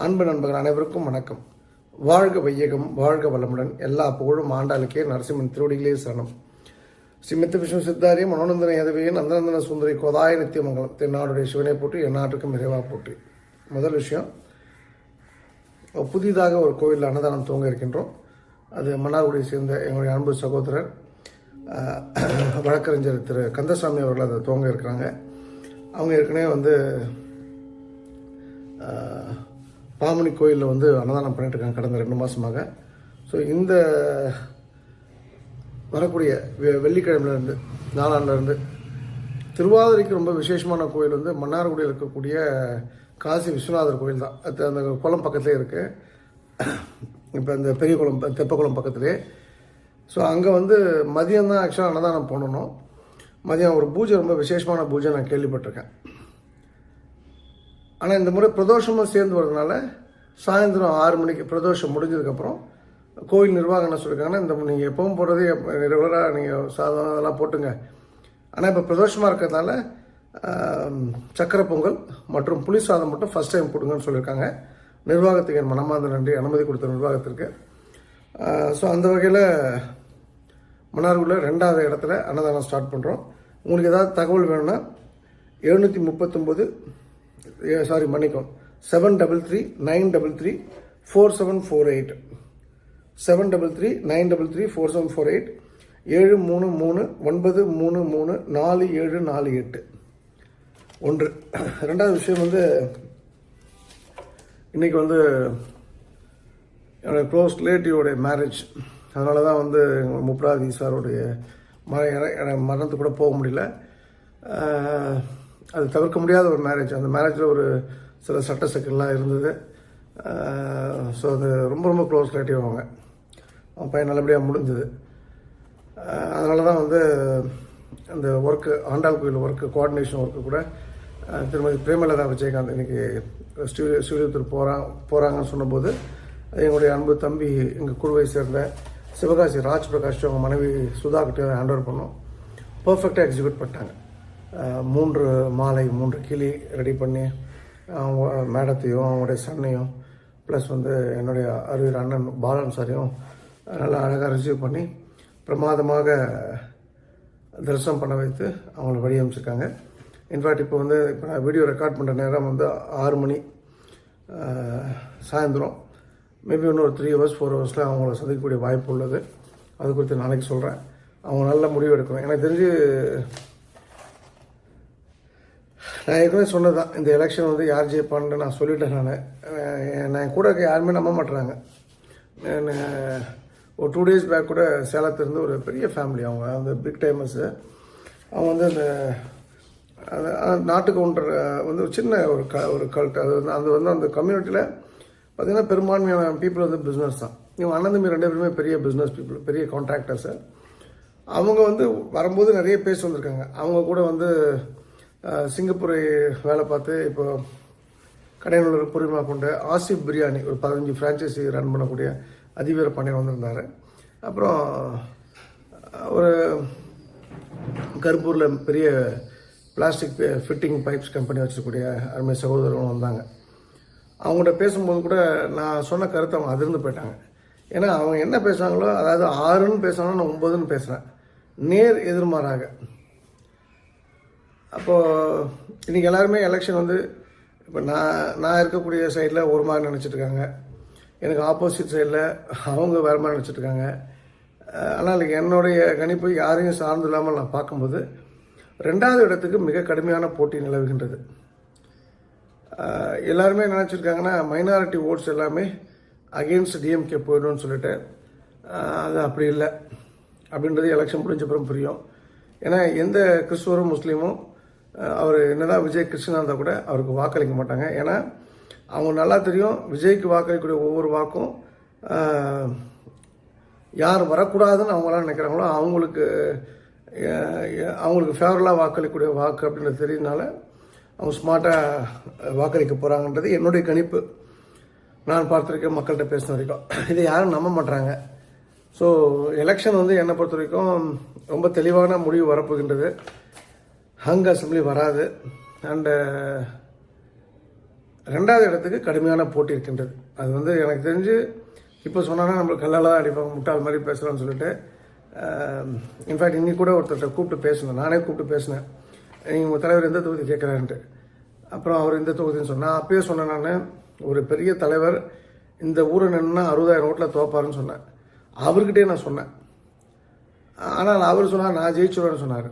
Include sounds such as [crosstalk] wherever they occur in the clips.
அன்பு நண்பர்கள் அனைவருக்கும் வணக்கம். வாழ்க வையகம் வாழ்க வளமுடன். எல்லா புகழும் ஆண்டாளுக்கே நரசிம்மன் திருவடிகளே சரணம். ஸ்ரீமித்த விஷ்ணு சித்தாரி மனோநந்தன யதவியன் நந்தநந்தன சுந்தரி கோதாய நித்தியமங்கலம். தென்னாடுடைய சிவனை போட்டு எந்நாட்டுக்கும் இறைவா போட்டு முதல் விஷயம் புதிதாக ஒரு கோவிலில் அன்னதானம் துவங்க இருக்கின்றோம். அது மன்னார்குடியை சேர்ந்த எங்களுடைய அன்பு சகோதரர் வழக்கறிஞர் திரு கந்தசாமி அவர்கள் அதை துவங்க இருக்கிறாங்க. அவங்க ஏற்கனவே வந்து பாமணி கோயிலில் வந்து அன்னதானம் பண்ணிட்டு இருக்காங்க கடந்த ரெண்டு மாதமாக ஸோ இந்த வரக்கூடிய வெ- வெள்ளிக்கிழமையிலேருந்து நாளாண்டிலேருந்து திருவாதிரைக்கு ரொம்ப விசேஷமான கோயில் வந்து மன்னார்குடியில் இருக்கக்கூடிய காசி விஸ்வநாதர் கோயில் தான். அது அந்த குளம் பக்கத்துலேயே இருக்குது இப்போ அந்த பெரிய குளம் தெப்பக்குளம் பக்கத்துலேயே ஸோ அங்கே வந்து மதியம் தான் ஆக்சுவலாக அன்னதானம் பண்ணணும். மதியம் ஒரு பூஜை ரொம்ப விசேஷமான பூஜை நான் கேள்விப்பட்டிருக்கேன். ஆனால் இந்த முறை பிரதோஷமும் சேர்ந்து வரதுனால சாயந்தரம் ஆறு மணிக்கு பிரதோஷம் முடிஞ்சதுக்கப்புறம் கோயில் நிர்வாகம் என்ன சொல்லியிருக்காங்கன்னா இந்த நீங்கள் எப்பவும் போடுறதே ரெகுலராக நீங்கள் சாதம் அதெல்லாம் போட்டுங்க. ஆனால் இப்போ பிரதோஷமாக இருக்கிறதுனால சக்கரை பொங்கல் மற்றும் புளி சாதம் மட்டும் ஃபஸ்ட் டைம் கொடுங்கன்னு சொல்லியிருக்காங்க நிர்வாகத்துக்கு என் மனமார்ந்த நன்றி அனுமதி கொடுத்த நிர்வாகத்திற்கு. ஸோ அந்த வகையில் மன்னார்குடியில் ரெண்டாவது இடத்துல அன்னதானம் ஸ்டார்ட் பண்ணுறோம் உங்களுக்கு ஏதாவது தகவல் வேணும்னா எழுநூற்றி முப்பத்தொம்போது சாரி மன்னிக்கும் seven double three nine double three four seven four eight seven double three nine double three four seven four eight ஏழு மூணு மூணு ஒன்பது மூணு மூணு நாலு ஏழு நாலு எட்டு. ஒன்று. ரெண்டாவது விஷயம் வந்து இன்றைக்கி வந்து என்னோடய க்ளோஸ் ரிலேட்டிவோடைய மேரேஜ் அதனால தான் வந்து எங்கள் முப்ராதி சாருடைய மர மரணத்துக்கு கூட போக முடியல. அது தவிர்க்க முடியாத ஒரு மேரேஜ் அந்த மேரேஜில் ஒரு சில சட்ட சிக்கல்லாம் இருந்தது. ஸோ அது ரொம்ப ரொம்ப க்ளோஸ் ரிலேட்டிவ் அவங்க அவன் பையன் நல்லபடியாக முடிஞ்சது. அதனால தான் வந்து அந்த ஒர்க்கு ஆண்டாள் கோயில் ஒர்க்கு கோஆர்டினேஷன் ஒர்க்கு கூட திருமதி பிரேமலதா விஜயகாந்த் இன்றைக்கி ஸ்டூடியோ ஸ்டூடியோத்துக்கு போகிறான் போகிறாங்கன்னு சொன்னபோது எங்களுடைய அன்பு தம்பி எங்கள் குழுவை சேர்ந்த சிவகாசி ராஜ் பிரகாஷ் அவங்க மனைவி சுதா கிட்டே ஹேண்ட் ஓவர் பண்ணோம். பர்ஃபெக்டாக எக்ஸிக்யூட் பண்ணிட்டாங்க. மூன்று மாலை மூன்று கிளி ரெடி பண்ணி அவங்க மேடத்தையும் அவங்களுடைய சன்னையும் ப்ளஸ் வந்து என்னுடைய அறிவியல் அண்ணன் பாலன் சாரையும் நல்லா அழகாக ரிசீவ் பண்ணி பிரமாதமாக தரிசனம் பண்ண வைத்து அவங்கள வழி அமைச்சிருக்காங்க. இன்ஃபேக்ட் இப்போ வந்து இப்போ நான் வீடியோ ரெக்கார்ட் பண்ணுற நேரம் வந்து ஆறு மணி சாயந்தரம். மேபி இன்னும் ஒரு த்ரீ ஹவர்ஸ் ஃபோர் ஹவர்ஸில் அவங்கள சந்திக்கக்கூடிய வாய்ப்பு உள்ளது. அது குறித்து நாளைக்கு சொல்கிறேன் அவங்க நல்ல முடிவு எடுக்கணும். எனக்கு தெரிஞ்சு நான் ஏற்கனவே சொன்னது தான் இந்த எலெக்ஷன் வந்து யார் ஜெயிப்பான்னு நான் சொல்லிட்டேன் நான். நான் கூட இருக்க யாருமே நம்ப மாட்டுறாங்க ஒரு டூ டேஸ் பேக் கூட சேலத்துலேருந்து ஒரு பெரிய ஃபேமிலி அவங்க அந்த பிக் டைமர்ஸு அவங்க வந்து அந்த அந்த நாட்டு கவுண்டர் வந்து ஒரு சின்ன ஒரு க ஒரு கல்ட் அது வந்து அது வந்து அந்த கம்யூனிட்டியில் பார்த்திங்கன்னா பெரும்பான்மையான பீப்புள் வந்து பிஸ்னஸ் தான். இவங்க அண்ணன் ரெண்டு பேருமே பெரிய பிஸ்னஸ் பீப்புள் பெரிய கான்ட்ராக்டர்ஸு அவங்க வந்து வரும்போது நிறைய பேசி வந்திருக்காங்க அவங்க கூட வந்து சிங்கப்பூரை வேலை பார்த்து இப்போ கடைநல்லூர் பொறுமையாக கொண்ட ஆசிப் பிரியாணி ஒரு பதினஞ்சு ஃப்ரான்ச்சைசி ரன் பண்ணக்கூடிய அதிவீர பாண்டியன் வந்திருந்தார். அப்புறம் ஒரு கருப்பூரில் பெரிய பிளாஸ்டிக் ஃபிட்டிங் பைப்ஸ் கம்பெனி வச்சுருக்கூடிய அருமை சகோதரர்களும் வந்தாங்க. அவங்கள்ட்ட பேசும்போது கூட நான் சொன்ன கருத்தை அவங்க அதிர்ந்து போயிட்டாங்க. ஏன்னா அவங்க என்ன பேசுகிறாங்களோ அதாவது ஆறுன்னு பேசுனாலும் நான் ஒம்பதுன்னு பேசுகிறேன் நேர் எதிர்மாறாக. அப்போது இன்றைக்கி எல்லாருமே எலெக்ஷன் வந்து இப்போ நான் நான் இருக்கக்கூடிய சைடில் ஒரு மாதிரி நினச்சிட்ருக்காங்க. எனக்கு ஆப்போசிட் சைடில் அவங்க வேறு மாதிரி நினச்சிட்ருக்காங்க. ஆனால் என்னுடைய கணிப்பு யாரையும் சார்ந்து இல்லாமல் நான் பார்க்கும்போது ரெண்டாவது இடத்துக்கு மிக கடுமையான போட்டி நிலவுகின்றது. எல்லாருமே நினச்சிருக்காங்கன்னா மைனாரிட்டி ஓட்ஸ் எல்லாமே அகெயின்ஸ்ட் டிஎம்கே போயிடும்னு சொல்லிட்டு அது அப்படி இல்லை. அப்படின்றது எலெக்ஷன் முடிஞ்ச அப்புறம் புரியும். ஏன்னா எந்த கிறிஸ்துவரும் முஸ்லீமும் அவர் என்னதான் விஜய் கிருஷ்ணா இருந்தால் கூட அவருக்கு வாக்களிக்க மாட்டாங்க. ஏன்னா அவங்க நல்லா தெரியும் விஜய்க்கு வாக்களிக்கக்கூடிய ஒவ்வொரு வாக்கும் யார் வரக்கூடாதுன்னு அவங்களாம் நினைக்கிறாங்களோ அவங்களுக்கு அவங்களுக்கு ஃபேவரலாக வாக்களிக்கக்கூடிய வாக்கு அப்படின்றது தெரியுதுனால அவங்க ஸ்மார்ட்டாக வாக்களிக்க போகிறாங்கன்றது என்னுடைய கணிப்பு. நான் பார்த்துருக்கேன் மக்கள்கிட்ட பேசின வரைக்கும். இதை யாரும் நம்ப மாட்டாங்க ஸோ எலெக்ஷன் வந்து என்னை பொறுத்த வரைக்கும் ரொம்ப தெளிவான முடிவு வரப்போகின்றது. ஹங் அசம்பிளி வராது. அண்டு uh, ரெண்டாவது இடத்துக்கு கடுமையான போட்டி இருக்கின்றது. அது வந்து எனக்கு தெரிஞ்சு இப்போ சொன்னால் நம்மளுக்கு கல்லால் தான் அடிப்பாங்க முட்டாள் மாதிரி பேசலாம்னு சொல்லிட்டு um, இன்ஃபேக்ட் இன்னி கூட ஒருத்தர்கிட்ட கூப்பிட்டு பேசினேன். நானே கூப்பிட்டு பேசினேன். நீங்கள் உங்கள் தலைவர் எந்த தொகுதி கேட்குறாருன்ட்டு. அப்புறம் அவர் இந்த தொகுதின்னு சொன்னால் அப்பயே சொன்னேன் நான் ஒரு பெரிய தலைவர் இந்த ஊரை நின்னா அறுபதாயிரம் ஓட்டில் தோப்பாருன்னு சொன்னேன். அவர்கிட்டே நான் சொன்னேன். ஆனால் அவர் சொன்னார் நான் ஜெயிச்சுருவேன்னு சொன்னார்.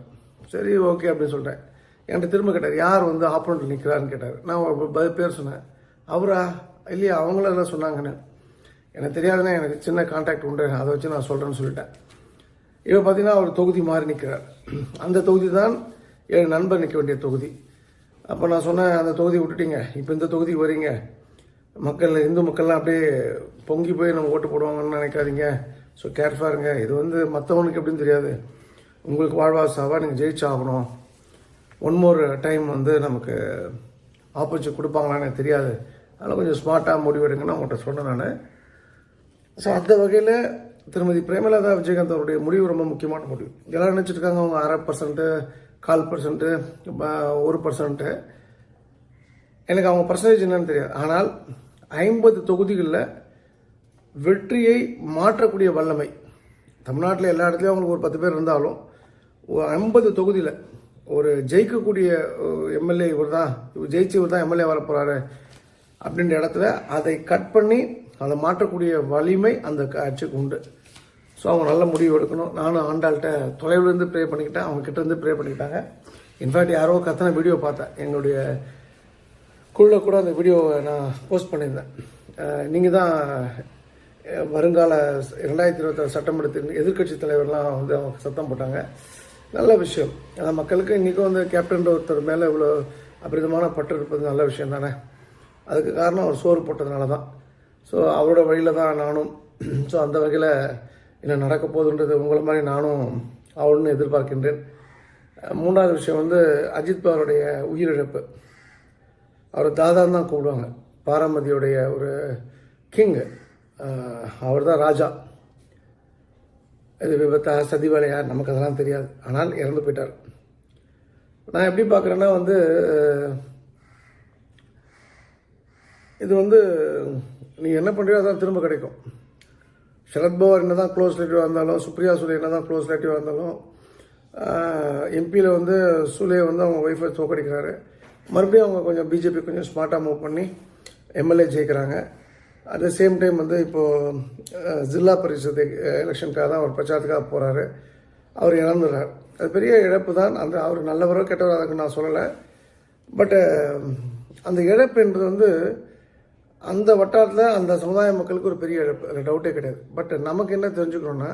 சரி ஓகே அப்படின்னு சொல்லிட்டேன் என்கிட்ட திரும்ப கேட்டார் யார் வந்து ஆப்போனண்ட் நிற்கிறான்னு கேட்டார். நான் ப- பேர் சொன்னேன். அவரா? இல்லையா அவங்களும் எல்லாம் சொன்னாங்கன்னு. எனக்கு தெரியாதுன்னா எனக்கு சின்ன கான்டாக்ட் உண்டு. அதை வச்சு நான் சொல்கிறேன்னு சொல்லிட்டேன். இவன் பார்த்தீங்கன்னா அவர் தொகுதி மாறி நிற்கிறார் அந்த தொகுதி தான் என் நண்பர் நிற்க வேண்டிய தொகுதி. அப்போ நான் சொன்னேன் அந்த தொகுதி விட்டுட்டீங்க. இப்போ இந்த தொகுதி வரீங்க. மக்கள் இந்து மக்கள்லாம் அப்படியே பொங்கி போய் நம்ம ஓட்டு போடுவாங்கன்னு நினைக்காதீங்க. ஸோ கேர்ஃபாக இருங்க. இது வந்து மற்றவனுக்கு எப்படின்னு தெரியாது. உங்களுக்கு வாழ்வாசாவா நீங்கள் ஜெயிச்சாகணும். ஒன் மோர் டைம் வந்து நமக்கு ஆப்பர்ச்சுனிட்டி கொடுப்பாங்களான்னு எனக்கு தெரியாது. அதனால் கொஞ்சம் ஸ்மார்ட்டாக முடிவெடுங்கன்னு அவங்கள்ட்ட சொன்னேன் நான். ஸோ அந்த வகையில் திருமதி பிரேமலதா விஜயகாந்த் அவருடைய முடிவு ரொம்ப முக்கியமான முடிவு. எல்லோரும் நினச்சிட்டு இருக்காங்க அவங்க அரை பர்சன்ட்டு கால் பர்சன்ட்டு ஒரு பர்சன்ட்டு எனக்கு அவங்க பர்சன்டேஜ் என்னன்னு தெரியாது. ஆனால் ஐம்பது தொகுதிகளில் வெற்றியை மாற்றக்கூடிய வல்லமை. தமிழ்நாட்டில் எல்லா இடத்துலையும் அவங்களுக்கு ஒரு பத்து பேர் இருந்தாலும் ஐம்பது தொகுதியில் ஒரு ஜெயிக்கக்கூடிய எம்எல்ஏ இவர் தான் ஜெயிச்சு இவர் தான் எம்எல்ஏ வர போகிறாரு அப்படின்ற இடத்துல அதை கட் பண்ணி அதை மாற்றக்கூடிய வலிமை அந்த கட்சிக்கு உண்டு. ஸோ அவங்க நல்ல முடிவு எடுக்கணும். நானும் ஆண்டாள்கிட்ட தொலைவிலேருந்து ப்ரே பண்ணிக்கிட்டேன். அவங்க கிட்டேருந்து ப்ரே பண்ணிக்கிட்டாங்க. இன்ஃபேக்ட் யாரோ கத்தனை வீடியோ பார்த்தேன் எங்களுடைய குழுல கூட அந்த வீடியோவை நான் போஸ்ட் பண்ணியிருந்தேன். நீங்கள் தான் வருங்கால ரெண்டாயிரத்தி இருபத்தாறு சட்டமன்றத்தின் எதிர்க்கட்சி தலைவர்லாம் வந்து அவங்க சத்தம் போட்டாங்க. நல்ல விஷயம். ஏன்னா மக்களுக்கு இன்றைக்கும் வந்து கேப்டன் ஒருத்தர் மேலே இவ்வளோ அபரிதமான பற்று இருப்பது நல்ல விஷயம் தானே? அதுக்கு காரணம் அவர் சோறு போட்டதுனால தான். ஸோ அவரோட வழியில் தான் நானும் ஸோ அந்த வகையில் என்ன நடக்க போகுதுன்றது உங்களை மாதிரி நானும் ஆகணும்னு எதிர்பார்க்கின்றேன். மூன்றாவது விஷயம் வந்து அஜித் பவருடைய உயிரிழப்பு. அவர் தாதான்னு தான் கூப்பிடுவாங்க. பாராமதியுடைய ஒரு கிங் அவர் தான் ராஜா. இது விபத்தா சதி வேலையா? நமக்கு அதெல்லாம் தெரியாது. ஆனால் இறந்து போயிட்டார். நான் எப்படி பார்க்குறேன்னா வந்து இது வந்து நீ என்ன பண்ணுறியோ அதான் திரும்ப கிடைக்கும். சரத்பவர் என்ன தான் க்ளோஸ் ரிலேட்டிவாக இருந்தாலும் சுப்ரியா சுலே என்ன தான் க்ளோஸ் ரிலேட்டிவாக இருந்தாலும் எம்பியில் வந்து சுலே வந்து அவங்க ஒய்ஃபை தோக்கடிக்கிறாரு. மறுபடியும் அவங்க கொஞ்சம் பிஜேபி கொஞ்சம் ஸ்மார்ட்டாக மூவ் பண்ணி எம்எல்ஏ ஜெயிக்கிறாங்க. அட் த சேம் டைம் வந்து இப்போது ஜில்லா பரிஷத் எலெக்ஷனுக்காக தான் அவர் பிரச்சாரத்துக்காக போகிறாரு அவர் இழந்துடுறார் அது பெரிய இழப்பு தான். அந்த அவர் நல்லவரோ கெட்டவரோ அதுக்கு நான் சொல்லலை. பட்டு அந்த இழப்பு என்பது வந்து அந்த வட்டாரத்தில் அந்த சமுதாய மக்களுக்கு ஒரு பெரிய இழப்பு. அதில் டவுட்டே கிடையாது. பட் நமக்கு என்ன தெரிஞ்சுக்கணுன்னா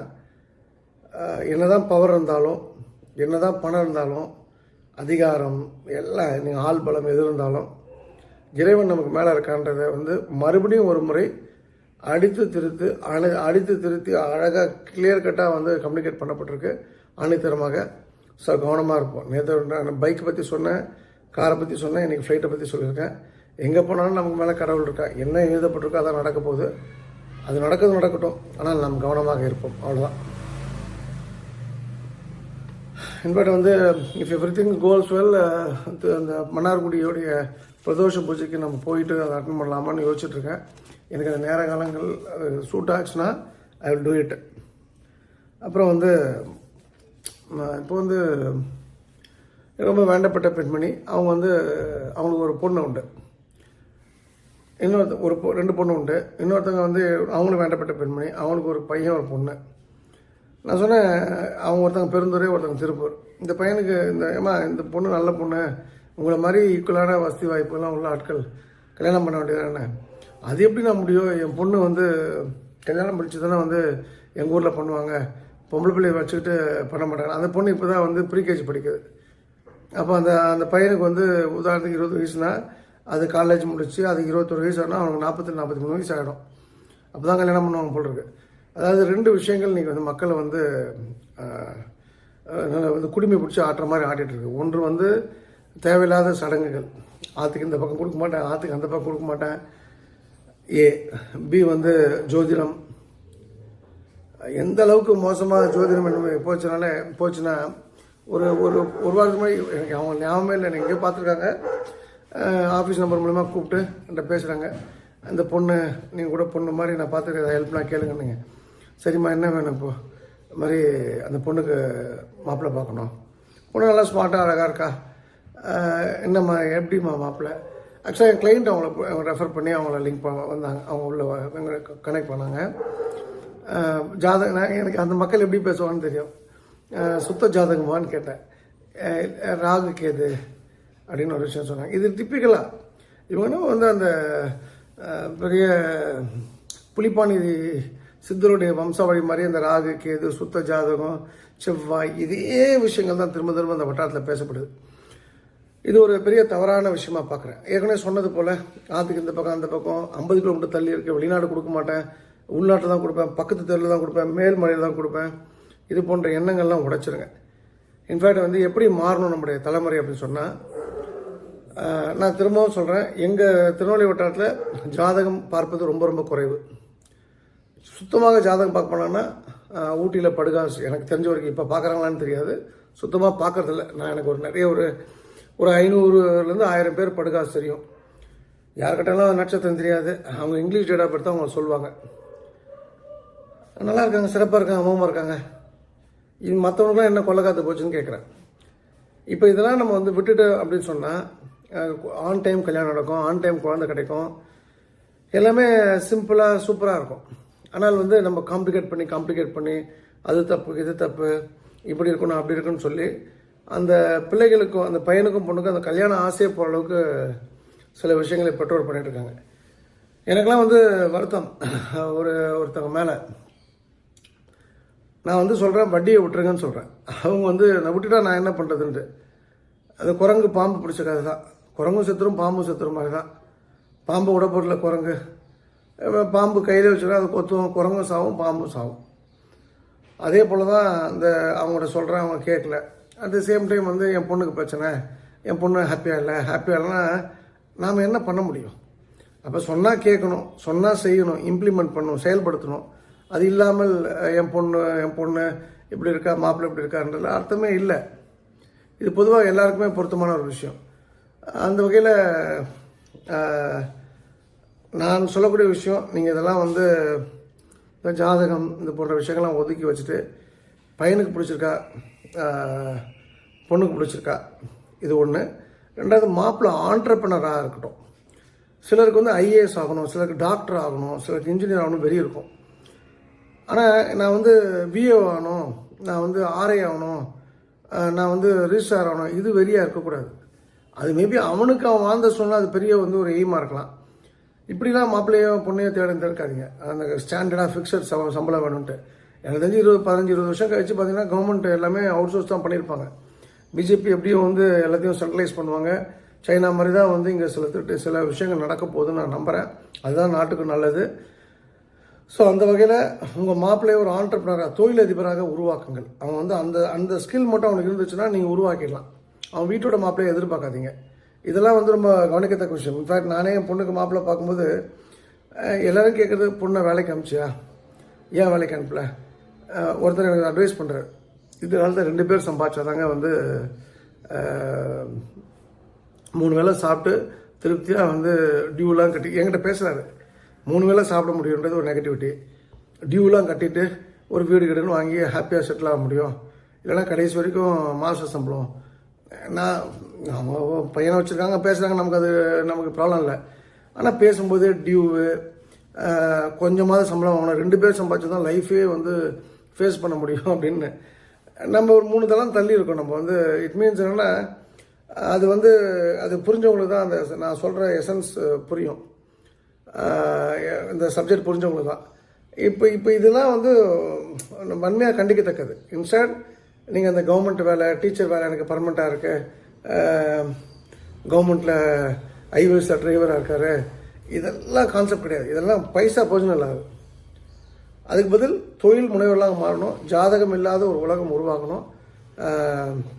என்ன என்னதான் பவர் இருந்தாலும் என்னதான் பணம் இருந்தாலும் அதிகாரம் எல்லாம் நீங்கள் ஆள் பலம் எது இருந்தாலும் இறைவன் நமக்கு மேலே இருக்கான்றதை வந்து மறுபடியும் ஒரு முறை அடித்து திருத்து அணு அடித்து திருத்தி அழகாக கிளியர் கட்டாக வந்து கம்யூனிகேட் பண்ணப்பட்டிருக்கு. அனைத்தரமாக ஸோ கவனமாக இருப்போம். நேற்று நான் பைக் பற்றி சொன்னேன் காரை பற்றி சொன்னேன் இன்றைக்கி ஃப்ளைட்டை பற்றி சொல்லியிருக்கேன். எங்கே போனாலும் நமக்கு மேலே கடவுள் இருக்கா? என்ன எழுதப்பட்டிருக்கோ அதான் நடக்க போகுது. அது நடக்கிறது நடக்கட்டும். ஆனால் நாம் கவனமாக இருப்போம். அவ்வளோதான் இன்ஃபேக்ட் வந்து if every thing goes well அந்த மன்னார்குடியோடைய பிரதோஷ பூஜைக்கு நம்ம போயிட்டு அதை அட்டன் பண்ணலாமான்னு யோசிச்சுட்டு இருக்கேன் எனக்கு அந்த நேர காலங்கள் அது சூட் ஆச்சுன்னா ஐ வில் டூ இட் அப்புறம் வந்து நான் இப்போ வந்து ரொம்ப வேண்டப்பட்ட பெண்மணி. அவங்க வந்து அவங்களுக்கு ஒரு பொண்ணு உண்டு. இன்னொருத்த ஒரு பொ- ரெண்டு பொண்ணு உண்டு. இன்னொருத்தவங்க வந்து அவங்களும் வேண்டப்பட்ட பெண்மணி. அவங்களுக்கு ஒரு பையன் ஒரு பொண்ணு. நான் சொன்னேன் அவங்க ஒருத்தவங்க பெருந்துறை ஒருத்தவங்க திருப்பூர். இந்த பையனுக்கு இந்த ஏமா இந்த பொண்ணு நல்ல பொண்ணு. உங்களை மாதிரி ஈக்குவலான வசதி வாய்ப்புலாம் உள்ள ஆட்கள் கல்யாணம் பண்ண வேண்டியதானே அது எப்படி நான் முடியும்? என் பொண்ணு வந்து கல்யாணம் முடிச்சு தானே வந்து எங்கள் ஊரில் பண்ணுவாங்க. பொம்பளை பிள்ளைய வச்சுக்கிட்டு பண்ண மாட்டாங்க. அந்த பொண்ணு இப்போ தான் வந்து ப்ரீகேஜி படிக்குது. அப்போ அந்த அந்த பையனுக்கு வந்து உதாரணத்துக்கு இருபது வயசுனா அது காலேஜ் முடிச்சு அதுக்கு இருபத்தொரு வயசு ஆனால் அவனுக்கு நாற்பத்தி நாற்பத்தி மூணு வயசு ஆகிடும் அப்போ தான் கல்யாணம் பண்ணுவாங்க போல் இருக்கு. அதாவது ரெண்டு விஷயங்கள் நீங்கள் வந்து மக்களை வந்து வந்து குடுமி பிடிச்சி ஆட்டுற மாதிரி ஆட்டிகிட்டு இருக்கு. ஒன்று வந்து தேவையில்லாத சடங்குகள். ஆற்றுக்கு இந்த பக்கம் கொடுக்க மாட்டேன் ஆற்றுக்கு அந்த பக்கம் கொடுக்க மாட்டேன். ஏ பி வந்து ஜோதிடம். எந்த அளவுக்கு மோசமாக ஜோதிடம் என்ன போச்சுனாலே போச்சுன்னா ஒரு ஒரு ஒரு வாரத்துக்கு முன்னாடி எனக்கு அவங்க ஞாபகமே இல்லை. எனக்கு எங்கேயோ பார்த்துருக்காங்க. ஆஃபீஸ் நம்பர் மூலிமா கூப்பிட்டு என்கிட்ட பேசுகிறாங்க அந்த பொண்ணு நீங்கள் கூட பொண்ணு மாதிரி நான் பார்த்துட்டு எதாவது ஹெல்ப்லாம் கேளுங்கன்னுங்க. சரிம்மா என்ன வேணும் இப்போ? இது மாதிரி அந்த பொண்ணுக்கு மாப்பிள்ளை பார்க்கணும். பொண்ணு நல்லா ஸ்மார்ட்டாக அழகாக இருக்கா? என்னம்மா எப்படிம்மா மாப்பிள்ளை ஆக்சுவலாக என் கிளைண்ட் அவங்கள ரெஃபர் பண்ணி அவங்கள லிங்க் பண்ண வந்தாங்க. அவங்க உள்ள கனெக்ட் பண்ணாங்க. ஜாதகம் நான் எனக்கு அந்த மக்கள் எப்படி பேசுவான்னு தெரியும். சுத்த ஜாதகமான்னு கேட்டேன். ராகு கேது அப்படின்னு ஒரு விஷயம் சொன்னாங்க. இது டிப்பிக்கலாக இவனும் வந்து அந்த பெரிய புலிப்பாணி சித்தருடைய வம்சாவழி மாதிரி அந்த ராகு கேது சுத்த ஜாதகம் செவ்வாய் இதே விஷயங்கள் தான் திரும்ப திரும்ப அந்த வட்டாரத்தில் பேசப்படுது. இது ஒரு பெரிய தவறான விஷயமா பார்க்குறேன் ஏற்கனவே சொன்னது போல் ஆற்றுக்கு இந்த பக்கம் அந்த பக்கம் ஐம்பது கிலோமீட்டர் தள்ளி இருக்க வெளிநாடு கொடுக்க மாட்டேன். உள்நாட்டில் தான் கொடுப்பேன் பக்கத்து தெருவில் தான் கொடுப்பேன் மேல்மலையில் தான் கொடுப்பேன். இது போன்ற எண்ணங்கள்லாம் உடைச்சிருங்க. இன்ஃபேக்ட் வந்து எப்படி மாறணும் நம்முடைய தலைமுறை அப்படின்னு சொன்னால் நான் திரும்பவும் சொல்கிறேன் எங்கள் திருநெல்வேலி வட்டாரத்தில் ஜாதகம் பார்ப்பது ரொம்ப ரொம்ப குறைவு. சுத்தமாக ஜாதகம் பார்க்க போனோன்னா ஊட்டியில் படுகாசு எனக்கு தெரிஞ்ச வரைக்கும் இப்போ பார்க்குறாங்களான்னு தெரியாது. சுத்தமாக பார்க்கறதில்ல நான் எனக்கு ஒரு நிறைய ஒரு ஒரு ஐநூறுலேருந்து ஆயிரம் பேர் படுகாசு தெரியும். யார்கிட்டலாம் நட்சத்திரம் தெரியாது. அவங்க இங்கிலீஷ் டேட்டா பற்றி அவங்க சொல்லுவாங்க. நல்லா இருக்காங்க சிறப்பாக இருக்காங்க அம்மாவும் இருக்காங்க. இது மற்றவங்களுக்குலாம் என்ன கொள்ளக்காத்து போச்சுன்னு கேட்குறேன் இப்போ இதெல்லாம் நம்ம வந்து விட்டுட்டு அப்படின்னு சொன்னால் ஆன் டைம் கல்யாணம் நடக்கும் ஆன் டைம் குழந்தை கிடைக்கும். எல்லாமே சிம்பிளாக சூப்பராக இருக்கும். ஆனால் வந்து நம்ம காம்ப்ளிகேட் பண்ணி காம்ப்ளிகேட் பண்ணி அது தப்பு இது தப்பு இப்படி இருக்கணும் அப்படி இருக்குன்னு சொல்லி அந்த பிள்ளைகளுக்கும் அந்த பையனுக்கும் பொண்ணுக்கும் அந்த கல்யாணம் ஆசையை போகிற அளவுக்கு சில விஷயங்களை பெற்றோர் பண்ணிகிட்ருக்காங்க இருக்காங்க. எனக்கெல்லாம் வந்து வருத்தம். [laughs] ஒரு ஒருத்தவங்க மேலே. நான் வந்து சொல்கிறேன் வட்டியை விட்டுருங்கன்னு சொல்கிறேன் அவங்க வந்து நான் விட்டுட்டா நான் என்ன பண்ணுறதுன்ட்டு அது குரங்கு பாம்பு பிடிச்ச கதை தான். குரங்கும் செத்துரும் பாம்பும் செத்துற மாதிரி தான். பாம்பு விட போடல குரங்கு பாம்பு கையில் வச்சுருக்கா அது கொத்தும். குரங்கும் சாவும் பாம்பும் சாவும். அதே போல் தான் இந்த அவங்கள்ட்ட சொல்கிறேன் அவங்க கேட்கல. அட் த சேம் டைம் வந்து என் பொண்ணுக்கு பிரச்சனை. என் பொண்ணு ஹாப்பியாக இல்லை. ஹாப்பியாக இல்லைன்னா நாம் என்ன பண்ண முடியும்? அப்போ சொன்னால் கேட்கணும். சொன்னால் செய்யணும். இம்ப்ளிமெண்ட் பண்ணணும். செயல்படுத்தணும். அது இல்லாமல் என் பொண்ணு என் பொண்ணு இப்படி இருக்கா மாப்பிள்ளை இப்படி இருக்கான்றதுல அர்த்தமே இல்லை. இது பொதுவாக எல்லாருக்குமே பொருத்தமான ஒரு விஷயம். அந்த வகையில் நான் சொல்லக்கூடிய விஷயம் நீங்கள் இதெல்லாம் வந்து இந்த ஜாதகம் இது போன்ற விஷயங்கள்லாம் ஒதுக்கி வச்சுட்டு பையனுக்கு பிடிச்சிருக்கா பொண்ணுக்கு பிடிச்சிருக்கா. இது ஒன்று ரெண்டாவது மாப்பிள்ளை ஆண்டர்பனராக இருக்கட்டும். சிலருக்கு வந்து ஐஏஎஸ் ஆகணும் சிலருக்கு டாக்டர் ஆகணும் சிலருக்கு இன்ஜினியர் ஆகணும் வெறி இருக்கும். ஆனால் நான் வந்து பிஏ ஆகணும் நான் வந்து ஆர்ஐ ஆகணும் நான் வந்து ரிஜிஸ்டார் ஆகணும் இது வெறியாக இருக்கக்கூடாது. அது மேபி அவனுக்கு அவன் வாழ்ந்த சொன்னால் அது பெரிய வந்து ஒரு எய்மாக இருக்கலாம். இப்படிலாம் மாப்பிள்ளையோ பொண்ணையோ தேட இருக்காதீங்க அந்த ஸ்டாண்டர்டாக ஃபிக்ஸட் சம்பளம் வேணும்ன்ட்டு. எனக்கு தெரிஞ்சு இருபது பதினஞ்சு இருபது வருஷம் கழிச்சு பார்த்தீங்கன்னா கவர்மெண்ட் எல்லாமே அவுட் சோர்ஸ் தான் பண்ணியிருப்பாங்க. பிஜேபி எப்படியும் வந்து எல்லாத்தையும் சென்ட்ரலைஸ் பண்ணுவாங்க. சைனா மாதிரி தான் வந்து இங்கே சில திட்டு சில விஷயங்கள் நடக்க போகுதுன்னு நான் நம்புகிறேன் அதுதான் நாட்டுக்கு நல்லது. ஸோ அந்த வகையில் உங்கள் மாப்பிள்ளைய ஒரு ஆண்டர்பிரினராக தொழிலதிபராக உருவாக்குங்கள். அவன் வந்து அந்த அந்த ஸ்கில் மட்டும் அவனுக்கு இருந்துச்சுன்னா நீங்கள் உருவாக்கிடலாம். அவன் வீட்டோட மாப்பிள்ளையை எதிர்பார்க்காதீங்க. இதெல்லாம் வந்து ரொம்ப கவனிக்கத்தக்க விஷயம். இன்ஃபேக்ட் நானே என் பொண்ணுக்கு மாப்பிள்ளை பார்க்கும்போது எல்லோரும் கேட்குறது பொண்ணை வேலைக்கு அனுப்பிச்சியா? ஏன் வேலைக்கு அனுப்பல? ஒருத்தர் எனக்கு அட்வைஸ் பண்ணுறாரு இதனால காலத்தில் ரெண்டு பேர் சம்பாதிச்சாதாங்க வந்து மூணு வேளை சாப்பிட்டு திருப்தியாக வந்து டியூலாம் கட்டி என்கிட்ட பேசுகிறாரு மூணு வேளை சாப்பிட முடியுன்றது ஒரு நெகட்டிவிட்டி டியூலாம் கட்டிட்டு ஒரு வீடு கீடுன்னு வாங்கி ஹாப்பியாக செட்டில் ஆக முடியும். இல்லைனா கடைசி வரைக்கும் மாத சம்பளம். நான் அவங்க பையனை வச்சுருக்காங்க பேசுகிறாங்க நமக்கு அது நமக்கு ப்ராப்ளம் இல்லை. ஆனால் பேசும்போது டியூவு கொஞ்சமாவது சம்பளம் வாங்கணும். ரெண்டு பேர் சம்பாதிச்சு தான் லைஃபே வந்து ஃபேஸ் பண்ண முடியும் அப்படின்னு. நம்ம ஒரு மூணு தளம் தள்ளி இருக்கோம் நம்ம வந்து. இட் மீன்ஸ் என்னென்னா அது வந்து அது புரிஞ்சவங்களுக்கு தான் அந்த நான் சொல்கிற எசன்ஸ் புரியும். இந்த சப்ஜெக்ட் புரிஞ்சவங்களுக்கு தான். இப்போ இப்போ இதெல்லாம் வந்து வன்மையாக கண்டிக்கத்தக்கது. இன்ஸ்டன்ட் நீங்கள் அந்த கவர்மெண்ட் வேலை டீச்சர் வேலை எனக்கு பர்மனெண்ட்டாக இருக்கு. கவர்மெண்ட்டில் ஐவிஎஸ் டிரைவராக இருக்காரு. இதெல்லாம் கான்செப்ட் கிடையாது. இதெல்லாம் பைசா போஜனம் இல்லாது அதுக்கு பதில் தொழில் முனைவர்களாக மாறணும் ஜாதகம் இல்லாத ஒரு உலகம் உருவாக்கணும்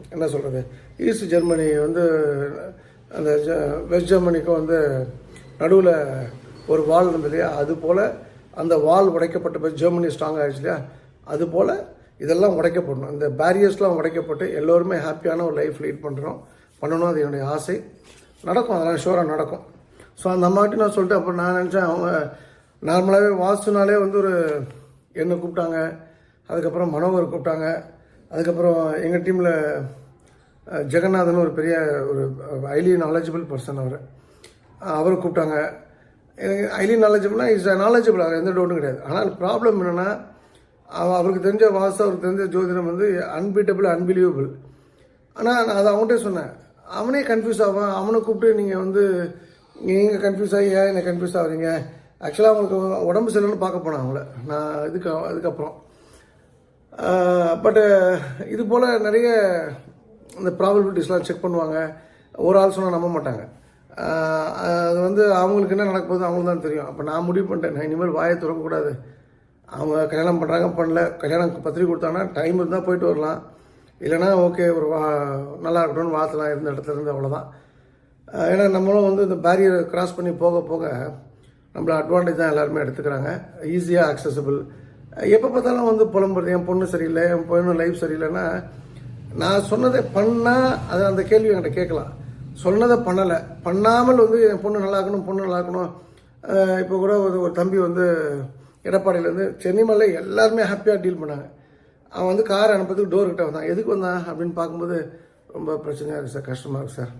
என்ன சொல்கிறது ஈஸ்ட் ஜெர்மனி வந்து அந்த ஜ- வெஸ்ட் ஜெர்மனிக்கும் வந்து நடுவில் ஒரு வால் இருந்தது இல்லையா? அது போல் அந்த வால் உடைக்கப்பட்ட பிறகு ஜெர்மனி ஸ்ட்ராங் ஆகிடுச்சு இல்லையா? அது போல் இதெல்லாம் உடைக்கப்படணும். இந்த பேரியர்ஸ்லாம் உடைக்கப்பட்டு எல்லோருமே ஹாப்பியான ஒரு லைஃப் லீட் பண்ணுறோம் பண்ணணும் அது என்னுடைய ஆசை. நடக்கும் அதெல்லாம் ஷூராக நடக்கும். ஸோ அந்த அம்மாட்டி நான் சொல்லிட்டு அப்போ நான் நினச்சேன் அவங்க நார்மலாகவே வாஸ்துனாலே வந்து ஒரு என்னை கூப்பிட்டாங்க. அதுக்கப்புறம் மனோகர் கூப்பிட்டாங்க. அதுக்கப்புறம் எங்கள் டீமில் ஜெகநாதன் ஒரு பெரிய ஒரு ஹைலி நாலேஜபிள் பர்சன் அவர். அவரை கூப்பிட்டாங்க. ஹைலி நாலேஜபிள்னா இஸ் நாலேஜபிள் அவர் எந்த டவுட்டும் கிடையாது. ஆனால் ப்ராப்ளம் என்னென்னா அவருக்கு தெரிஞ்ச வாசம் அவருக்கு தெரிஞ்ச ஜோதிடம் வந்து அன்பீட்டபிள் அன்பிலீவபிள் ஆனால் நான் அதை அவன்கிட்ட சொன்னேன். அவனே கன்ஃபியூஸ் ஆவான். அவனை கூப்பிட்டு நீங்கள் வந்து நீங்கள் கன்ஃபியூஸ் ஆகி ஏன் என்னை கன்ஃபியூஸ் ஆகுறீங்க? ஆக்சுவலாக அவங்களுக்கு உடம்பு சரியில்லைன்னு பார்க்க போனேன் அவங்கள. நான் இதுக்கு அதுக்கப்புறம். பட்டு இது போல் நிறைய இந்த ப்ராபபிலிட்டிஸ்லாம் செக் பண்ணுவாங்க. ஒரு ஆள் சொன்னால் நம்ப மாட்டாங்க. அது வந்து அவங்களுக்கு என்ன நடக்க போகுது அவங்களுக்கு தான் தெரியும். அப்போ நான் முடிவு பண்ணிட்டேன். நான் இனிமேல் வாயை திறக்கக்கூடாது. அவங்க கல்யாணம் பண்ணுறாங்க பண்ணல. கல்யாணம் பத்திரிக்கை கொடுத்தாங்கன்னா டைம் இருந்தால் போயிட்டு வரலாம். இல்லைன்னா ஓகே ஒரு வா நல்லா இருக்கட்டும்னு வாத்தலாம் இருந்த இடத்துல இருந்து அவ்வளோதான் ஏன்னா நம்மளும் வந்து இந்த பேரியரை கிராஸ் பண்ணி போக போக நம்மள அட்வான்டேஜ் தான் எல்லாருமே எடுத்துக்கிறாங்க. ஈஸியாக அக்சசபிள் எப்போ பார்த்தாலும் வந்து புலம்புறது என் பொண்ணு சரியில்லை என் பொண்ணு லைஃப் சரியில்லைன்னா நான் சொன்னதை பண்ணால் அது அந்த கேள்வி என்கிட்ட கேட்கலாம். சொன்னதை பண்ணலை. பண்ணாமல் வந்து என் பொண்ணு நல்லா இருக்கணும் பொண்ணு நல்லா இருக்கணும். இப்போ கூட ஒரு ஒரு தம்பி வந்து எடப்பாடியிலேருந்து சென்னிமலை எல்லாருமே ஹாப்பியாக டீல் பண்ணாங்க. அவன் வந்து கார் அனுப்புறதுக்கு டோர் கிட்ட வந்தான். எதுக்கு வந்தான் அப்படின்னு பார்க்கும்போது ரொம்ப பிரச்சனையாக இருக்குது சார் கஷ்டமாக இருக்குது சார்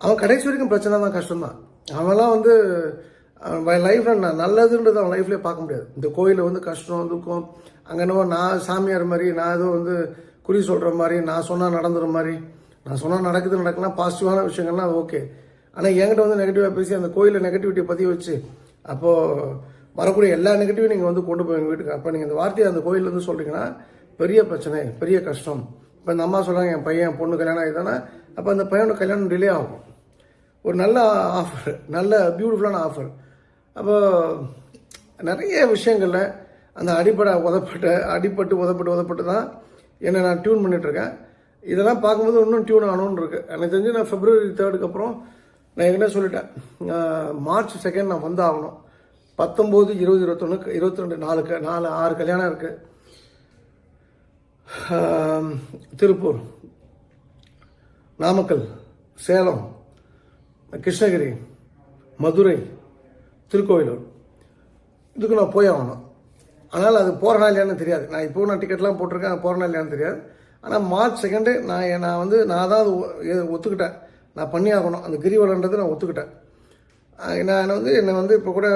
அவன் கடைசி வரைக்கும் பிரச்சனை தான் கஷ்டம்தான். அவன்லாம் வந்து லைஃப்பில் நான் நல்லதுன்றது அவன் லைஃப்லேயே பார்க்க முடியாது. இந்த கோயிலில் வந்து கஷ்டம் துக்கம் அங்கே என்னவோ நான் சாமியார் மாதிரி நான் ஏதோ வந்து குறி சொல்கிற மாதிரி நான் சொன்னால் நடந்துற மாதிரி நான் சொன்னால் நடக்குது நடக்கலாம் பாசிட்டிவான விஷயங்கள்லாம் ஓகே ஆனால் என்கிட்ட வந்து நெகட்டிவாக பேசி அந்த கோயிலில் நெகட்டிவிட்டியை பற்றி வச்சு அப்போது வரக்கூடிய எல்லா நெகட்டிவும் நீங்கள் வந்து கொண்டு போய் எங்கள் வீட்டுக்கு அப்போ நீங்கள் இந்த வார்த்தையை அந்த கோயிலேருந்து சொல்கிறீங்கன்னா பெரிய பிரச்சனை பெரிய கஷ்டம். இப்போ இந்த அம்மா சொல்கிறாங்க என் பையன் பொண்ணு கல்யாணம் ஆகிதானே அப்போ அந்த பையனோட கல்யாணம் டிலே ஆகும். ஒரு நல்ல ஆஃபர் நல்ல பியூட்டிஃபுல்லான ஆஃபர் அப்போ நிறைய விஷயங்களில் அந்த அடிப்படை உதப்பட்ட அடிப்பட்டு உதப்பட்டு உதப்பட்டு தான் என்னை நான் டியூன் பண்ணிகிட்ருக்கேன் இதெல்லாம் பார்க்கும்போது இன்னும் டியூன் ஆகணும்னு இருக்குது எனக்கு தெரிஞ்சு நான் ஃபெப்ரவரி தேர்டுக்கு அப்புறம் நான் என்ன சொல்லிட்டேன். மார்ச் செகண்ட் நான் வந்து ஆகணும் பத்தொம்போது இருபது இருபத்தொன்று இருபத்தி ரெண்டு நாலு க- நாலு ஆறு கல்யாணம் இருக்குது திருப்பூர் நாமக்கல் சேலம் கிருஷ்ணகிரி மதுரை திருக்கோயிலூர் இதுக்கு நான் போய் ஆகணும். அதனால் அது போகிறனா இல்லையான்னு தெரியாது. நான் இப்போ நான் டிக்கெட்லாம் போட்டிருக்கேன் போகிறனா இல்லையான்னு தெரியாது. ஆனால் மார்ச் செகண்டு நான் நான் வந்து நான் தான் அது ஒ- ஒத்துக்கிட்டேன். நான் பண்ணி ஆகணும். அந்த கிரிவலன்றது நான் ஒத்துக்கிட்டேன். நான் வந்து என்னை வந்து இப்போ கூட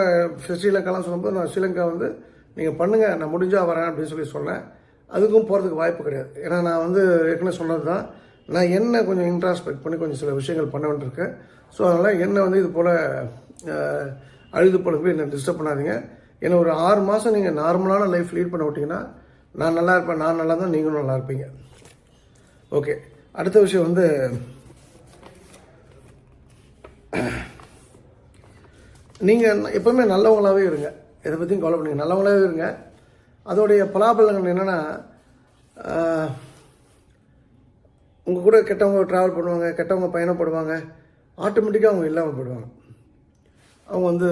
ஸ்ரீலங்காலாம் சொல்லும்போது நான் ஸ்ரீலங்கா வந்து நீங்கள் பண்ணுங்கள் நான் முடிஞ்சால் வரேன் அப்படின்னு சொல்லி சொன்னேன். அதுக்கும் போகிறதுக்கு வாய்ப்பு கிடையாது. ஏன்னா நான் வந்து ஏற்கனவே சொன்னது தான் நான் என்ன கொஞ்சம் இன்ட்ராஸ்பெக்ட் பண்ணி கொஞ்சம் சில விஷயங்கள் பண்ண வேண்டியிருக்கேன் ஸோ அதனால் என்னை வந்து இது போல் அழுது அழுது போய் என்னை டிஸ்டர்ப் பண்ணாதீங்க. என்னை ஒரு ஆறு மாதம் நீங்கள் நார்மலான லைஃப் லீட் பண்ண விட்டிங்கன்னா நான் நல்லா இருப்பேன் நான் நல்லா தான் நீங்களும் நல்லா இருப்பீங்க. ஓகே அடுத்த விஷயம் வந்து நீங்கள் எப்போவுமே நல்லவங்களாகவே இருங்க. எதை பற்றியும் கவலை பண்ணுங்க நல்லவங்களாகவே இருங்க. அதோடைய பலாபலங்கள் என்னென்னா உங்கள் கூட கெட்டவங்க ட்ராவல் பண்ணுவாங்க கெட்டவங்க பயணப்படுவாங்க. ஆட்டோமேட்டிக்காக அவங்க இல்லாமல் போயிடுவாங்க. அவங்க வந்து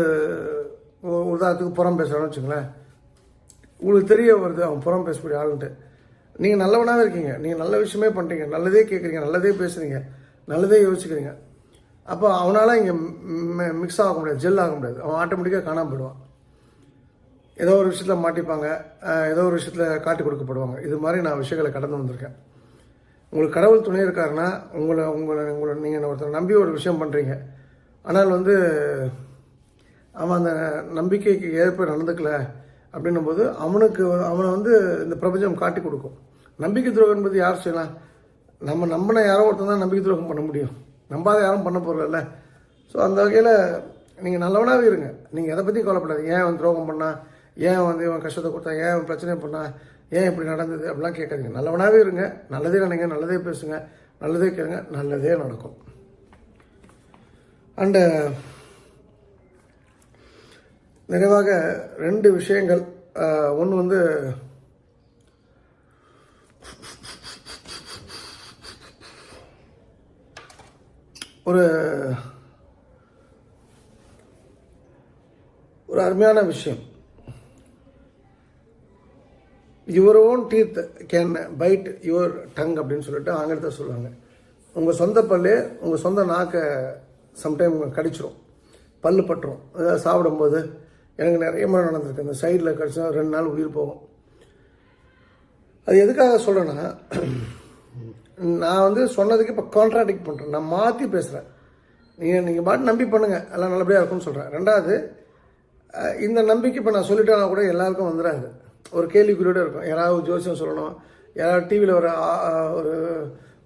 உதாரணத்துக்கு புறம் பேசுகிறான்னு வச்சுங்களேன் உங்களுக்கு தெரிய வருது அவன் புறம் பேசக்கூடிய ஆளுன்ட்டு. நீங்கள் நல்லவனாகவே இருக்கீங்க. நீங்கள் நல்ல விஷயமே பண்ணுறீங்க நல்லதே கேட்குறீங்க நல்லதே பேசுகிறீங்க நல்லதே யோசிக்கிறீங்க. அப்போ அவனால் இங்கே மிக்ஸ் ஆக முடியாது ஜெல் ஆக முடியாது. அவன் ஆட்டோமேட்டிக்காக காணாமல் போயிடுவான். ஏதோ ஒரு விஷயத்தில் மாட்டிப்பாங்க. ஏதோ ஒரு விஷயத்தில் காட்டி கொடுக்கப்படுவாங்க. இது மாதிரி நான் விஷயங்களை கடந்து வந்திருக்கேன். உங்களுக்கு கடவுள் துணை இருக்காருன்னா உங்களை உங்களை உங்களை நீங்கள் ஒருத்தர் நம்பி ஒரு விஷயம் பண்ணுறீங்க ஆனால் வந்து அவன் அந்த நம்பிக்கைக்கு ஏற்ப நடந்துக்கல அப்படின்னும் போது அவனுக்கு அவனை வந்து இந்த பிரபஞ்சம் காட்டி கொடுக்கும். நம்பிக்கை துரோகம் என்பது யார் செய்யலாம்? நம்ம நம்பின யாரோ ஒருத்தன் தான் நம்பிக்கை துரோகம் பண்ண முடியும். நம்பாத யாரும் பண்ண போகிறதில்ல ஸோ அந்த வகையில் நீங்கள் நல்லவனாகவே இருங்க. நீங்கள் எதை பற்றியும் கவலைப்படாது ஏன் அவன் துரோகம் பண்ணால் ஏன் வந்து இவன் கஷ்டத்தை கொடுத்தா? ஏன் அவன் பிரச்சனை பண்ணா? ஏன் இப்படி நடந்தது அப்படிலாம் கேட்காதீங்க. நல்லவனாகவே இருங்க. நல்லதே நினைங்க நல்லதே பேசுங்க. நல்லதே கேளுங்க நல்லதே நடக்கும். அண்டு uh, நிறைவாக ரெண்டு விஷயங்கள் uh, ஒன்று வந்து ஒரு ஒரு அருமையான விஷயம். Your own teeth can bite your tongue அப்படின்னு சொல்லிட்டு ஆங்கிலத்தை சொல்லுவாங்க. உங்கள் சொந்த பல்லு உங்கள் சொந்த நாக்கை சம்டைம் கடிச்சிரும். பல் பட்டுரும். அதாவது சாப்பிடும்போது எனக்கு நிறைய முறை நடந்திருக்கு. இந்த சைடில் கடிச்சா ரெண்டு நாள் உயிர் போகும். அது எதுக்காக சொல்கிறேன்னா நான் வந்து சொன்னதுக்கு இப்போ கான்ட்ராடிக்ட் பண்ணுறேன் நான் மாற்றி பேசுகிறேன் நீங்கள் நீங்கள் பாட்டு நம்பி பண்ணுங்கள் எல்லாம் நல்லபடியாக இருக்கும்னு சொல்கிறேன் ரெண்டாவது இந்த நம்பிக்கை இப்போ நான் சொல்லிட்டேன்னா கூட எல்லாருக்கும் வந்துடாது ஒரு கேள்விக்குறியோடு இருக்கும் யாராவது ஜோசியம் சொல்லணும். யாராவது டிவியில் ஒரு ஒரு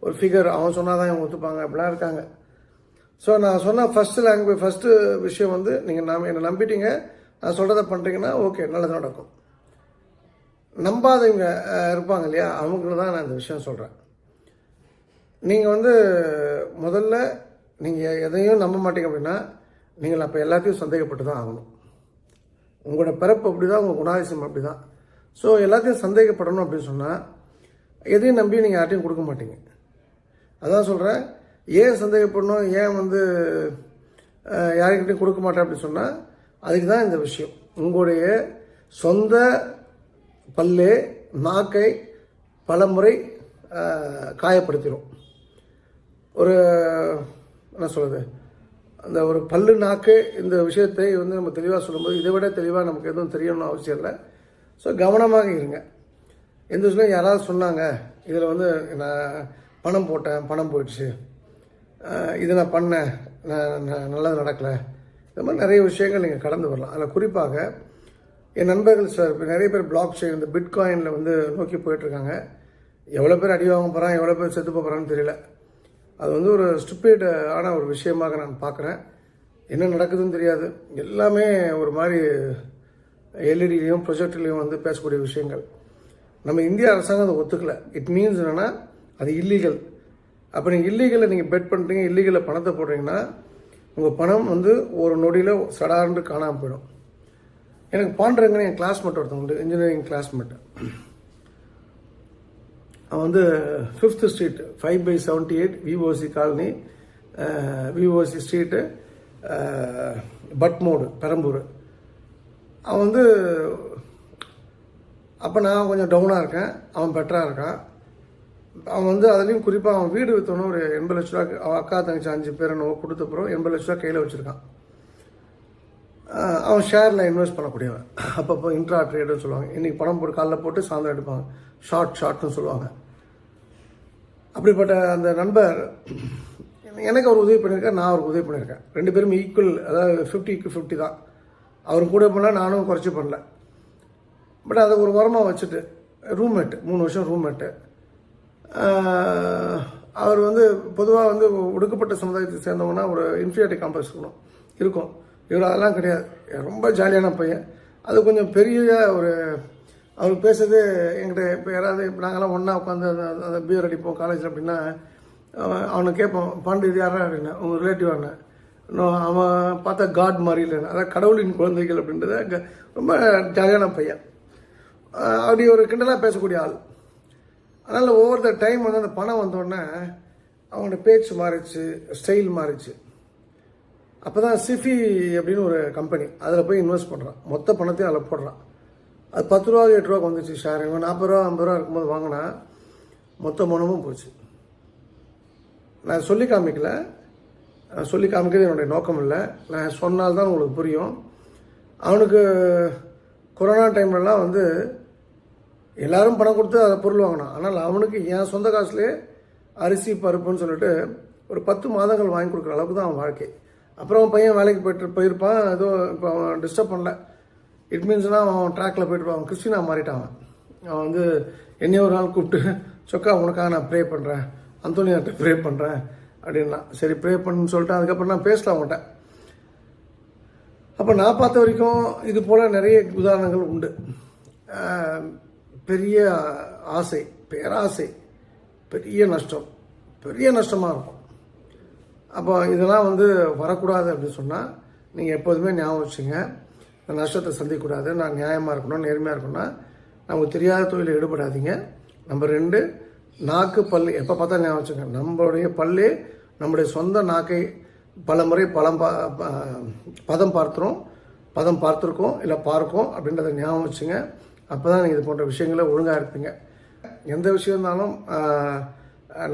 ஒரு ஃபிகர் அவன் சொன்னால் தான் இவங்க ஒத்துப்பாங்க. அப்படிலாம் இருக்காங்க. ஸோ நான் சொன்ன ஃபஸ்ட்டு லாங்குவேஜ் ஃபஸ்ட்டு விஷயம் வந்து நீங்கள் நம் என்னை நம்பிட்டீங்க. நான் சொல்கிறத பண்ணுறீங்கன்னா ஓகே நல்லது நடக்கும். நம்பாதவங்க இருப்பாங்க இல்லையா? அவங்களுக்கு தான் நான் இந்த விஷயம் சொல்கிறேன் நீங்கள் வந்து முதல்ல நீங்கள் எதையும் நம்ப மாட்டீங்க அப்படின்னா நீங்கள் அப்போ எல்லாத்தையும் சந்தேகப்பட்டு தான் ஆகணும். உங்களோட பிறப்பு அப்படி தான் உங்கள் குணாதிசயம் அப்படி தான் ஸோ எல்லாத்தையும் சந்தேகப்படணும் அப்படின்னு சொன்னால் எதையும் நம்பி நீங்கள் யார்ட்டையும் கொடுக்க மாட்டீங்க. அதான் சொல்கிறேன் ஏன் சந்தேகப்படணும்? ஏன் வந்து அஹ், யாருக்கிட்டையும் கொடுக்க மாட்டேன் அப்படின்னு சொன்னால் அதுக்கு தான் இந்த விஷயம். உங்களுடைய சொந்த பல்லே நாக்கை பலமுறை முறை காயப்படுத்திடும் ஒரு என்ன சொல்கிறது அந்த ஒரு பல்லு நாக்கு இந்த விஷயத்தை வந்து நம்ம தெளிவாக சொல்லும்போது இதை விட தெளிவாக நமக்கு எதுவும் தெரியணும்னு அவசியம் இல்லை. ஸோ கவனமாக இருங்க. எந்த விஷயம் யாராவது சொன்னாங்க இதில் வந்து நான் பணம் போட்டேன் பணம் போயிடுச்சு. இதை நான் பண்ணேன் நான் நல்லது நடக்கலை. இந்த மாதிரி நிறைய விஷயங்கள் நீங்கள் கடந்து வரலாம். அதில் குறிப்பாக என் நண்பர்கள் சார் இப்போ நிறைய பேர் பிளாக் செயின் இந்த பிட்காயினில் வந்து நோக்கி போயிட்டுருக்காங்க. எவ்வளோ பேர் அடி வாங்க போகிறான் எவ்வளோ பேர் செத்து போகிறான்னு தெரியல. அது வந்து ஒரு ஸ்டூபிட் ஆன ஒரு விஷயமாக நான் பார்க்குறேன் என்ன நடக்குதுன்னு தெரியாது. எல்லாமே ஒரு மாதிரி எல்இடிலையும் ப்ரொஜெக்ட்லேயும் வந்து பேசக்கூடிய விஷயங்கள். நம்ம இந்திய அரசாங்கம் அதை ஒத்துக்கலை. இட் மீன்ஸ் என்னென்னா அது இல்லீகல் அப்போ நீங்கள் இல்லீகலில் நீங்கள் பெட் பண்ணுறீங்க இல்லீகலில் பணத்தை போடுறீங்கன்னா உங்கள் பணம் வந்து ஒரு நொடியில் சடார்ந்து காணாமல் போயிடும். எனக்கு பாண்டுறங்கன்னு என் கிளாஸ்மேட் ஒருத்தன் உண்டு இன்ஜினியரிங் கிளாஸ்மேட் அவன் வந்து fifth street five by seventy eight VOC colony VOC street பட்மோடு Perambur. அவன் வந்து அப்போ நான் கொஞ்சம் டவுனாக இருக்கேன். அவன் பெட்டராக இருக்கான். அவன் வந்து அதுலேயும் குறிப்பாக அவன் வீடு விற்றோன்னு ஒரு எண்பது லட்ச ரூபா அவன் அக்கா தங்கச்சி அஞ்சு பேர் என்னவோ கொடுத்தப்புறம் எண்பது லட்ச ரூபா கையில் வச்சுருக்கான். அவன் ஷேரில் இன்வெஸ்ட் பண்ணக்கூடியவன். அப்பப்போ இன்ட்ரா ட்ரேடுன்னு சொல்லுவாங்க. இன்றைக்கி பணம் போட்டு காலைல போட்டு சாயந்தரம் எடுப்பாங்க. ஷார்ட் ஷார்ட்னு சொல்லுவாங்க. அப்படிப்பட்ட அந்த நண்பர் எனக்கு அவர் உதவி பண்ணியிருக்கேன் நான் அவருக்கு உதவி பண்ணியிருக்கேன். ரெண்டு பேரும் ஈக்குவல் அதாவது ஃபிஃப்டிக்கு ஃபிஃப்டி தான். அவர் கூட போனால் நானும் குறைச்சி பண்ணல. பட் அதை ஒரு உரமாக வச்சுட்டு ரூம்மேட்டு மூணு வருஷம் ரூம்மேட்டு அவர் வந்து பொதுவாக வந்து ஒடுக்கப்பட்ட சமுதாயத்தை சேர்ந்தவங்கன்னா ஒரு இன்ஃபீரியாரிட்டி காம்ப்ளெக்ஸ் இருக்கணும். இருக்கும். இவர் அதெல்லாம் கிடையாது. ரொம்ப ஜாலியான பையன். அது கொஞ்சம் பெரிய ஒரு அவர் பேசுறது என்கிட்ட இப்போ யாராவது இப்போ நாங்கள்லாம் ஒன்றா உட்காந்து அந்த பியர் அடிப்போம் காலேஜில் அப்படின்னா அவனை கேட்போம் பாண்டு இது யாரா அப்படின்னா. உங்கள் ரிலேட்டிவ் அண்ணன் அவன் பார்த்தா காட் மாதிரி இல்லை. அதான் கடவுளின் குழந்தைகள் அப்படின்றத ரொம்ப ஜாலியான பையன். அப்படி ஒரு கிண்டலாக பேசக்கூடிய ஆள். அதனால் ஒவ்வொரு டைம் வந்து அந்த பணம் வந்தோடனே அவங்களோட பேச்சு மாறிச்சு ஸ்டைல் மாறிச்சு அப்போ தான் சிஃபி அப்படின்னு ஒரு கம்பெனி அதில் போய் இன்வெஸ்ட் பண்ணுறான் மொத்த பணத்தையும் அதில் போடுறான். அது பத்து ரூபா எட்டு ரூபா வந்துச்சு ஷேர் இவன் நாற்பது ரூபா ஐம்பது ரூபா இருக்கும்போது வாங்கினா மொத்த பணமும் போச்சு. நான் சொல்லி காமிக்கல. சொல்லி காமிக்கிறது என்னுடைய நோக்கம் இல்லை நான் சொன்னால்தான் உங்களுக்கு புரியும். அவனுக்கு கொரோனா டைம்லலாம் வந்து எல்லாரும் பணம் கொடுத்து அதை பொருள் வாங்கினான். ஆனால் அவனுக்கு என் சொந்த காசுலேயே அரிசி பருப்புன்னு சொல்லிட்டு ஒரு பத்து மாதங்கள் வாங்கி கொடுக்குற அளவுக்கு தான் அவன் வாழ்க்கை. அப்புறம் அவன் பையன் வேலைக்கு போயிட்டு போயிருப்பான். ஏதோ இப்போ அவன் டிஸ்டர்ப் பண்ணல. இட் மீன்ஸ்னால் அவன் ட்ராக்கில் போயிட்டு அவன் கிறிஸ்டினா மாறிட்டான் அவன். அவன் வந்து என்னைய ஒரு நாள் கூப்பிட்டு சொக்கா உனக்காக நான் ப்ரே பண்ணுறேன் அந்தோனியார்ட்ட ப்ரே பண்ணுறேன் அப்படின்னா. சரி ப்ரே பண்ணுன்னு சொல்லிட்டு அதுக்கப்புறம் நான் பேசல மாட்டேன் அப்போ நான் பார்த்த வரைக்கும் இது போல் நிறைய உதாரணங்கள் உண்டு. பெரிய ஆசை பேராசை பெரிய நஷ்டம் பெரிய நஷ்டமாக இருக்கும். அப்போ இதெல்லாம் வந்து வரக்கூடாது அப்படின்னு சொன்னால் நீங்கள் எப்போதுமே ஞாபகம் வச்சுங்க இந்த நஷ்டத்தை சந்திக்கக்கூடாது நான் நியாயமாக இருக்கணும் நேர்மையாக இருக்கணும்னா நமக்கு தெரியாத தொழிலில் ஈடுபடாதீங்க. நம்பர் ரெண்டு நாக்கு பல் எப்போ பார்த்தா ஞாபகம் வச்சுங்க நம்மளுடைய பல்லே நம்முடைய சொந்த நாக்கை பல முறை பலம் பா பதம் பார்த்துரும் பதம் பார்த்துருக்கோம் இல்லை பார்க்கும் அப்படின்றத ஞாபகம் வச்சுங்க. அப்போ தான் நீங்கள் இது போன்ற விஷயங்களை ஒழுங்காக இருப்பீங்க. எந்த விஷயம் இருந்தாலும்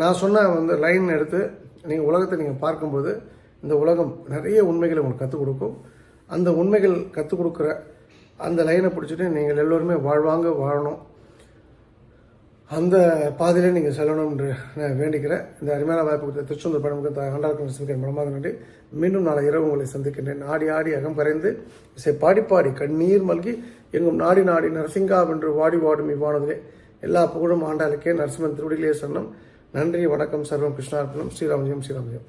நான் சொன்ன வந்து லைன் எடுத்து நீங்கள் உலகத்தை நீங்கள் பார்க்கும்போது இந்த உலகம் நிறைய உண்மைகளை உங்களுக்கு கற்றுக் கொடுக்கும். அந்த உண்மைகள் கற்றுக் கொடுக்குற அந்த லைனை பிடிச்சிட்டு நீங்கள் எல்லோருமே வாழ்வாங்க வாழணும். அந்த பாதையிலே நீங்கள் செல்லணும் என்று நான் வேண்டிக்கிறேன். இந்த அருமையான வாய்ப்பு கொடுத்த திருச்செந்தூர் பயணமுக்கு ஆண்டாள் சந்திக்கிறேன் மனமாக நன்றி. மீண்டும் நாளை இரவு உங்களை சந்திக்கின்றேன். ஆடி ஆடி அகம் கரைந்து இசை பாடி பாடி கண்ணீர் மல்கி எங்கும் நாடி நாடி நரசிங்கா என்று வாடி வாடும் இவ்வானதிலே எல்லா புகழும் ஆண்டாளுக்கே நரசிம்மன் திருவடியிலே சொன்னோம் நன்றி வணக்கம் சர்வம் கிருஷ்ணார்ப்பணம் ஸ்ரீராமஜெயம் ஸ்ரீராமஜெயம்.